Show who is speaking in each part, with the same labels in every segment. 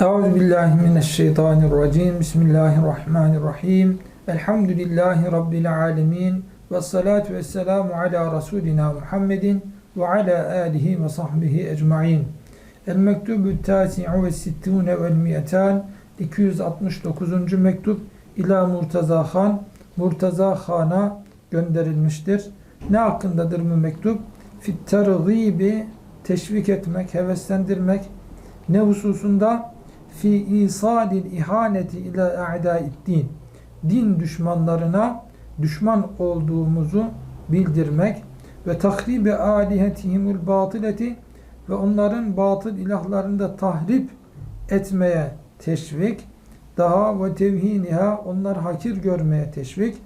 Speaker 1: Euzu billahi mineşşeytanirracim. Bismillahirrahmanirrahim. Elhamdülillahi rabbil alamin. Ve salatu vesselamu ala rasulina Muhammedin ve ala alihi ve sahbihi ecmaîn. El mektubu tasi'u ve sittûne vel mi'tan 269. mektup ila Murtaza Han Murtaza Han'a gönderilmiştir. Ne hakkındadır bu mektup? Fit tergibi teşvik etmek, heveslendirmek. Ne hususunda? Fi isalil ihaneti ila a'daiddin. Din düşmanlarına düşman olduğumuzu bildirmek ve tahribi alihetihimul batileti ve onların batıl ilahlarını da tahrip etmeye teşvik, daha ve tevhiniha onlar hakir görmeye teşvik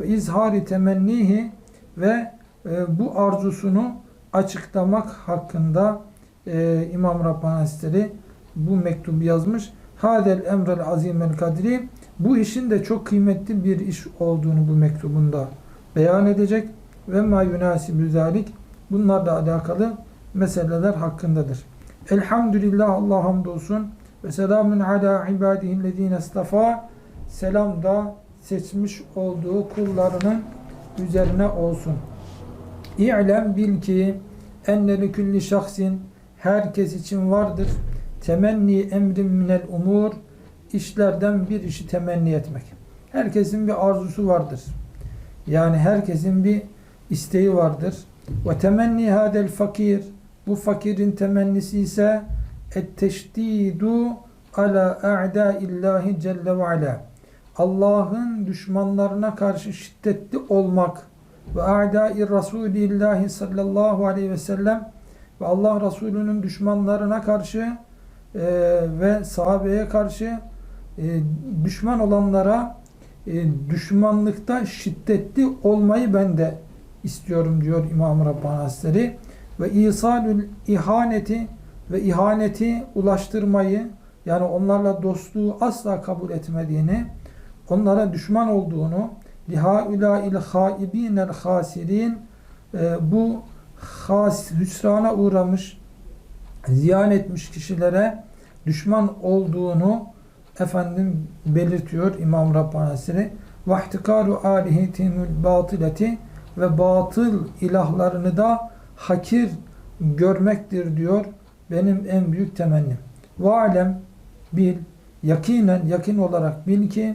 Speaker 1: ve izhari temennihi ve e, bu arzusunu açıklamak hakkında e, İmam Rabbani Hazretleri bu mektubu yazmış. Hadel emrel azimel kadri bu işin de çok kıymetli bir iş olduğunu bu mektubunda beyan edecek ve ma yunasibü zalik bunlarla alakalı meseleler hakkındadır. Elhamdülillah Allah hamdolsun ve selamun ala ibadihillezine istafa selam da seçmiş olduğu kullarının üzerine olsun. İ'lem bil ki enne li kulli şahsin herkes için vardır. Temenni emrin minel umur işlerden bir işi temenni etmek. Herkesin bir arzusu vardır. Yani herkesin bir isteği vardır. Ve temenni hadel fakir bu fakirin temennisi ise etteşdidu ala a'daillahi celle ve ala Allah'ın düşmanlarına karşı şiddetli olmak ve a'dai Resulillahi sallallahu aleyhi ve sellem ve Allah Resulü'nün düşmanlarına karşı e, ve sahabeye karşı e, düşman olanlara e, düşmanlıkta şiddetli olmayı ben de istiyorum diyor İmam Rabbani Hazretleri. Ve isalül ihaneti ve ihaneti ulaştırmayı yani onlarla dostluğu asla kabul etmediğini onlara düşman olduğunu lihaulail haibinel hasirin e, bu has, hüsrana uğramış ziyan etmiş kişilere düşman olduğunu efendim belirtiyor İmam Rabbani Hazretleri vahtikaru alihitimül batileti ve batıl ilahlarını da hakir görmektir diyor benim en büyük temennim. Ve alem bil yakinen yakin olarak bil ki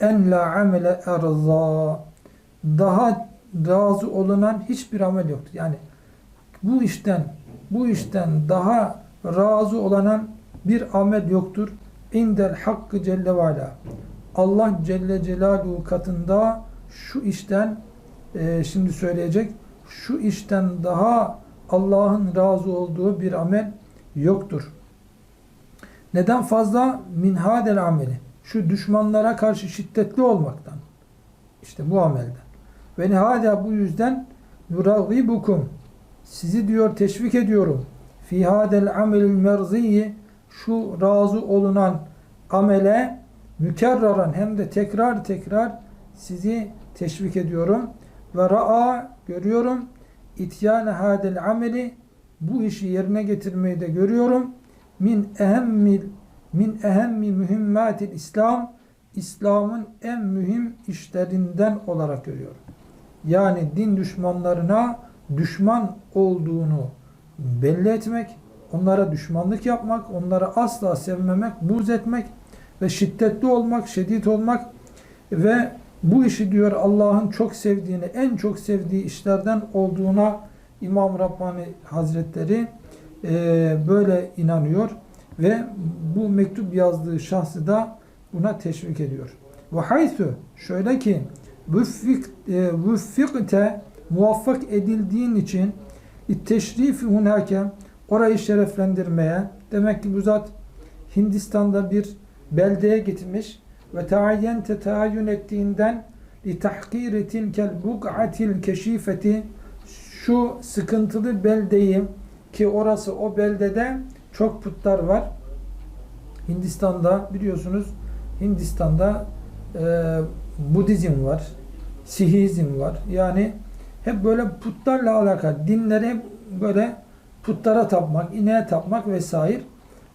Speaker 1: en la amele erza daha razı olunan hiçbir amel yoktur. Yani bu işten bu işten daha razı olanan bir amel yoktur. İndel hakkı celle ve. Allah Celle Celaluhu katında şu işten e, şimdi söyleyecek şu işten daha Allah'ın razı olduğu bir amel yoktur. Neden fazla? Min hadel ameli. Şu düşmanlara karşı şiddetli olmaktan. İşte bu amelden. Ve nihada bu yüzden yuragibukum sizi diyor teşvik ediyorum. Fi hadel amelil merziyi şu razı olunan amele mükerraran hem de tekrar tekrar sizi teşvik ediyorum. Ve ra'a görüyorum. İtyane hadel ameli bu işi yerine getirmeyi de görüyorum. Min ehemmil min ehemmi mühimmatil İslam İslam'ın en mühim işlerinden olarak görüyorum. Yani din düşmanlarına düşman olduğunu belli etmek, onlara düşmanlık yapmak, onları asla sevmemek, buz etmek ve şiddetli olmak, şiddet olmak ve bu işi diyor Allah'ın çok sevdiğini, en çok sevdiği işlerden olduğuna İmam Rabbani Hazretleri e, böyle inanıyor ve bu mektup yazdığı şahsı da buna teşvik ediyor. Ve haythu şöyle ki vüffikte e, muvaffak edildiğin için teşrifi hunake orayı şereflendirmeye demek ki bu zat Hindistan'da bir beldeye gitmiş ve taayyente taayyün ettiğinden li tahkiri tilkel bug'atil keşifeti şu sıkıntılı beldeyi ki orası o beldede çok putlar var. Hindistan'da biliyorsunuz Hindistan'da e, Budizm var, Sihizm var. Yani hep böyle putlarla alakalı. Dinleri hep böyle putlara tapmak, ineğe tapmak vesaire.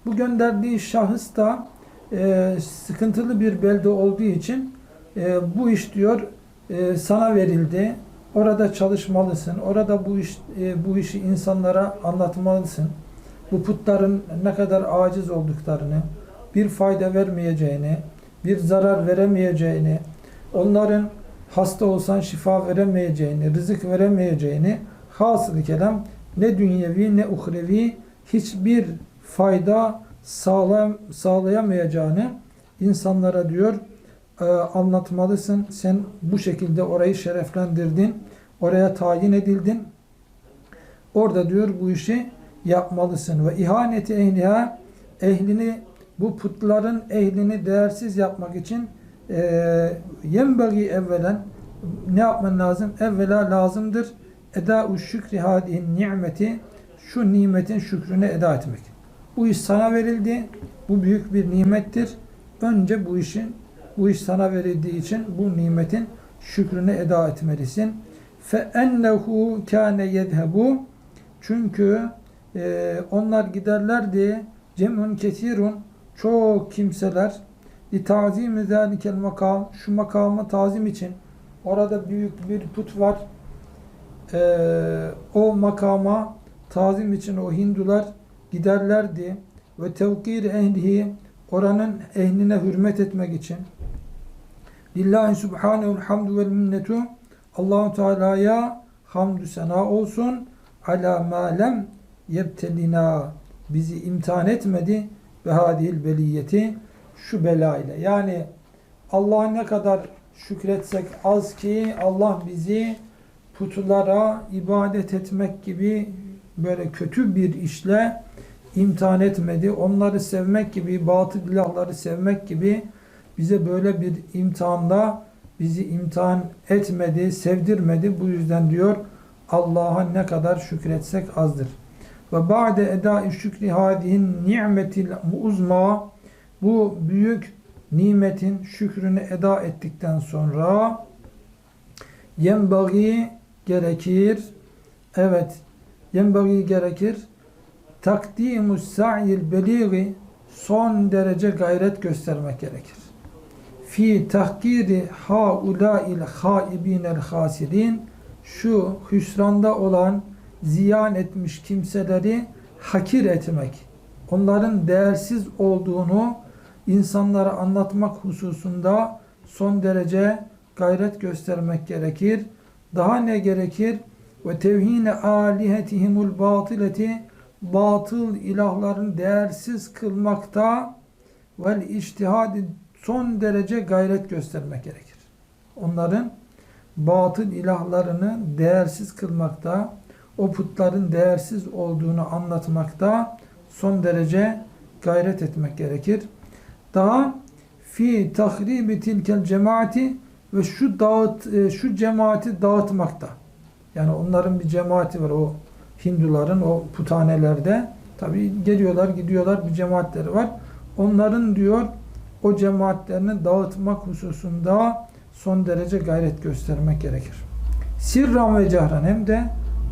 Speaker 1: Bu gönderdiği şahıs da e, sıkıntılı bir belde olduğu için e, bu iş diyor e, sana verildi. Orada çalışmalısın. Orada bu iş e, bu işi insanlara anlatmalısın. Bu putların ne kadar aciz olduklarını, bir fayda vermeyeceğini, bir zarar veremeyeceğini, onların hasta olsan şifa veremeyeceğini, rızık veremeyeceğini, hasılı kelam ne dünyevi ne uhrevi hiçbir fayda sağlam, sağlayamayacağını insanlara diyor e, anlatmalısın. Sen bu şekilde orayı şereflendirdin. Oraya tayin edildin. Orada diyor bu işi yapmalısın. Ve ihaneti ehliha ehlini bu putların ehlini değersiz yapmak için e, yenbagi evvelen ne yapman lazım? Evvela lazımdır. Eda-u şükri hadihin nimeti şu nimetin şükrünü eda etmek. Bu iş sana verildi. Bu büyük bir nimettir. Önce bu işin bu iş sana verildiği için bu nimetin şükrünü eda etmelisin. Fe ennehu kâne yedhebu çünkü e, onlar giderlerdi cem'un kesirun çok kimseler tazim zâlikel makam şu makamı tazim için orada büyük bir put var. E, o makama tazim için o Hindular giderlerdi. Ve tevkir ehlihi oranın ehline hürmet etmek için. Lillahi subhanehu'l hamdu vel minnetu Allahu Teala'ya hamdü sena olsun. Ala ma lem yebtelina. Bizi imtihan etmedi. Ve hadil beliyeti şu bela ile. Yani Allah'a ne kadar şükretsek az ki Allah bizi putlara ibadet etmek gibi böyle kötü bir işle imtihan etmedi. Onları sevmek gibi, batıl ilahları sevmek gibi bize böyle bir imtihanda bizi imtihan etmedi, sevdirmedi. Bu yüzden diyor Allah'a ne kadar şükretsek azdır. Ve ba'de eda şükri hadihin ni'metil uzma bu büyük nimetin şükrünü eda ettikten sonra yenbagi gerekir. Evet, yenbagi gerekir. Takdimus sa'yil beligi son derece gayret göstermek gerekir. Fi tahkiri haulâil haibînel hasirin şu hüsranda olan ziyan etmiş kimseleri hakir etmek, onların değersiz olduğunu insanlara anlatmak hususunda son derece gayret göstermek gerekir. Daha ne gerekir? Ve tevhine alihetihimul batileti batıl ilahların değersiz kılmakta vel iştihadi son derece gayret göstermek gerekir. Onların batıl ilahlarını değersiz kılmakta, o putların değersiz olduğunu anlatmakta son derece gayret etmek gerekir. Daha fi tahribi tilkel cemaati ve şu dağıt e, şu cemaati dağıtmakta. Yani onların bir cemaati var o Hinduların o putanelerde. Tabi geliyorlar gidiyorlar bir cemaatleri var. Onların diyor o cemaatlerini dağıtmak hususunda son derece gayret göstermek gerekir. Sirran ve cehran hem de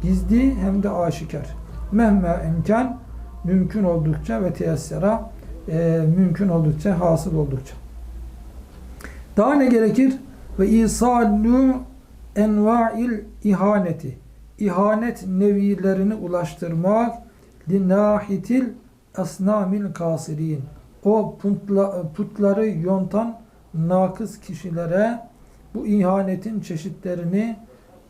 Speaker 1: gizli hem de aşikar. Mehme imkan mümkün oldukça ve teyessera e, mümkün oldukça, hasıl oldukça. Daha ne gerekir? Ve isallu enva'il ihaneti. İhanet nevilerini ulaştırmak linahitil asnamil kasirin. O putla, putları yontan nakız kişilere bu ihanetin çeşitlerini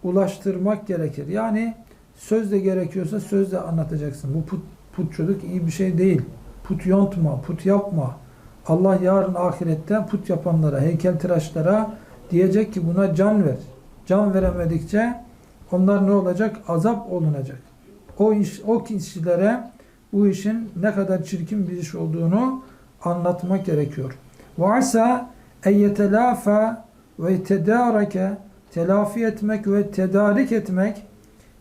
Speaker 1: ulaştırmak gerekir. Yani sözle gerekiyorsa sözle anlatacaksın. Bu put, putçuluk iyi bir şey değil. Put yontma, put yapma. Allah yarın ahirette put yapanlara, heykeltıraşlara diyecek ki buna can ver. Can veremedikçe onlar ne olacak? Azap olunacak. O iş, o kişilere bu işin ne kadar çirkin bir iş olduğunu anlatmak gerekiyor. Asa eyyetelafa ve tedareke telafi etmek ve tedarik etmek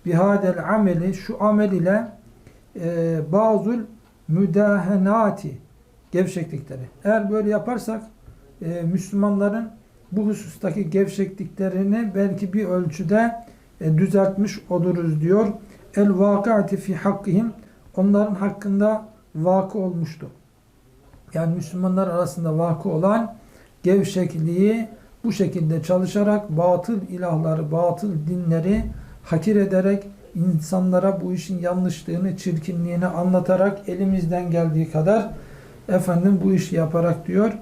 Speaker 1: bihadel ameli şu amel ile e, bazul müdahenati gevşeklikleri. Eğer böyle yaparsak e, Müslümanların bu husustaki gevşekliklerini belki bir ölçüde e, düzeltmiş oluruz diyor. El vakati fi hakkihim onların hakkında vakı olmuştu. Yani Müslümanlar arasında vakı olan gevşekliği bu şekilde çalışarak batıl ilahları, batıl dinleri hakir ederek insanlara bu işin yanlışlığını, çirkinliğini anlatarak elimizden geldiği kadar efendim bu işi yaparak diyor.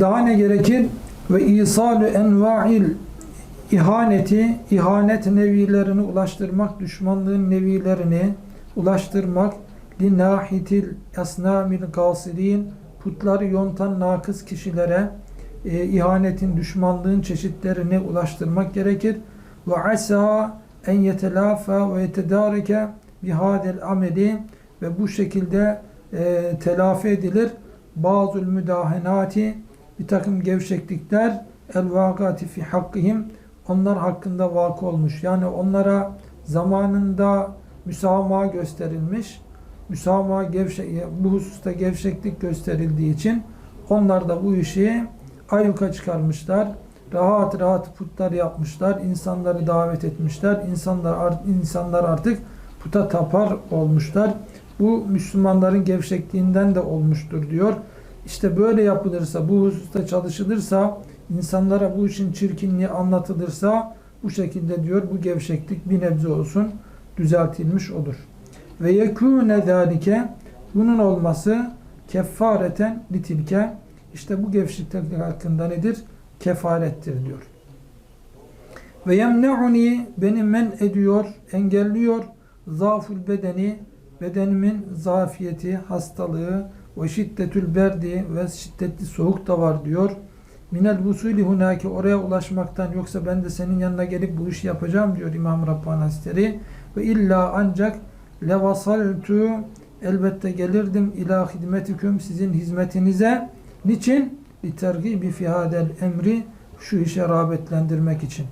Speaker 1: Daha ne gerekir? Ve isalu enva'il ihaneti, ihanet nevilerini ulaştırmak, düşmanlığın nevilerini ulaştırmak, linahitil esnamil gasirin, putları yontan nakız kişilere e, ihanetin, düşmanlığın çeşitlerini ulaştırmak gerekir. Ve asa en yetelafa ve yetedarike bihadel ameli ve bu şekilde e, telafi edilir. Bazı müdahenati bir takım gevşeklikler el vakati fi hakkihim onlar hakkında vakı olmuş. Yani onlara zamanında müsamaha gösterilmiş. Müsamaha gevşek, bu hususta gevşeklik gösterildiği için onlar da bu işi ayyuka çıkarmışlar. Rahat rahat putlar yapmışlar. insanları davet etmişler. İnsanlar, insanlar artık puta tapar olmuşlar. Bu Müslümanların gevşekliğinden de olmuştur diyor. İşte böyle yapılırsa, bu hususta çalışılırsa, insanlara bu işin çirkinliği anlatılırsa bu şekilde diyor bu gevşeklik bir nebze olsun düzeltilmiş olur. Ve yekûne zâlike bunun olması kefareten litilke işte bu gevşeklik hakkında nedir? Kefarettir diyor. Ve yemne'uni beni men ediyor, engelliyor zaful bedeni bedenimin zafiyeti, hastalığı ve şiddetül berdi ve şiddetli soğuk da var diyor. Minel vusuli hunaki oraya ulaşmaktan yoksa ben de senin yanına gelip bu işi yapacağım diyor İmam Rabbani Hazretleri. Ve illa ancak levasaltu elbette gelirdim ila hizmetiküm sizin hizmetinize. Niçin? Litergibi fihadel emri şu işe rağbetlendirmek için.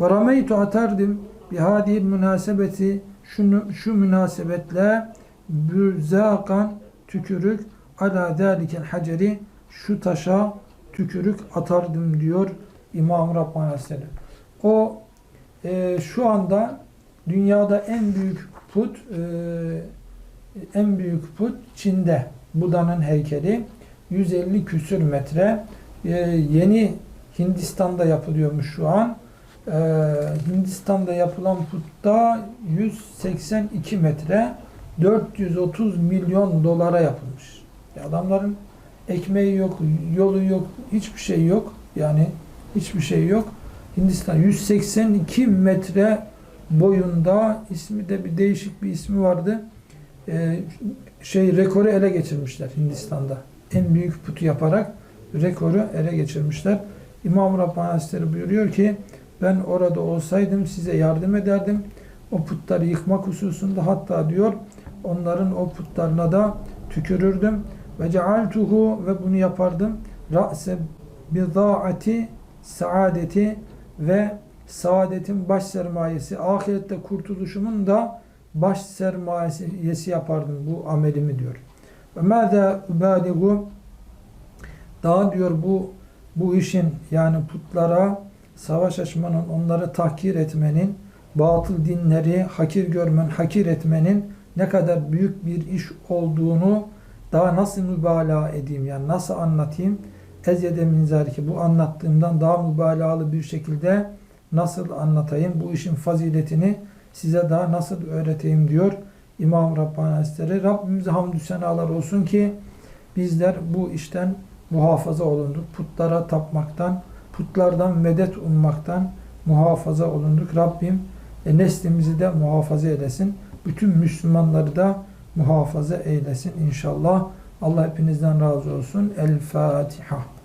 Speaker 1: Rameytu atardım bihadil münasebeti şunu, şu münasebetle büzakan tükürük ala dalikel haceri şu taşa tükürük atardım diyor İmam Rabbani Hazretleri. O e, şu anda dünyada en büyük put e, en büyük put Çin'de Buda'nın heykeli 150 küsür metre e, yeni Hindistan'da yapılıyormuş şu an. E, Hindistan'da yapılan putta 182 metre 430 milyon dolara yapılmış. Ya adamların ekmeği yok, yolu yok, hiçbir şey yok. Yani hiçbir şey yok. Hindistan 182 metre boyunda ismi de bir değişik bir ismi vardı. Ee, şey rekoru ele geçirmişler Hindistan'da. En büyük putu yaparak rekoru ele geçirmişler. İmam Rabbani Hazretleri buyuruyor ki ben orada olsaydım size yardım ederdim. O putları yıkmak hususunda hatta diyor onların o putlarına da tükürürdüm. Ve cealtuhu ve bunu yapardım. Ra'se bidaati saadeti ve saadetin baş sermayesi, ahirette kurtuluşumun da baş sermayesi yapardım bu amelimi diyor. Ve mâzâ ubâligu daha diyor bu bu işin yani putlara savaş açmanın, onları tahkir etmenin, batıl dinleri hakir görmen, hakir etmenin ne kadar büyük bir iş olduğunu daha nasıl mübalağa edeyim yani nasıl anlatayım? Ezyede min ki bu anlattığımdan daha mübalağalı bir şekilde nasıl anlatayım? Bu işin faziletini size daha nasıl öğreteyim diyor İmam Rabbani Hazretleri. Rabbimize hamdü senalar olsun ki bizler bu işten muhafaza olunduk. Putlara tapmaktan, putlardan medet ummaktan muhafaza olunduk. Rabbim e, neslimizi de muhafaza eylesin. Bütün Müslümanları da muhafaza eylesin inşallah. Allah hepinizden razı olsun. El Fatiha.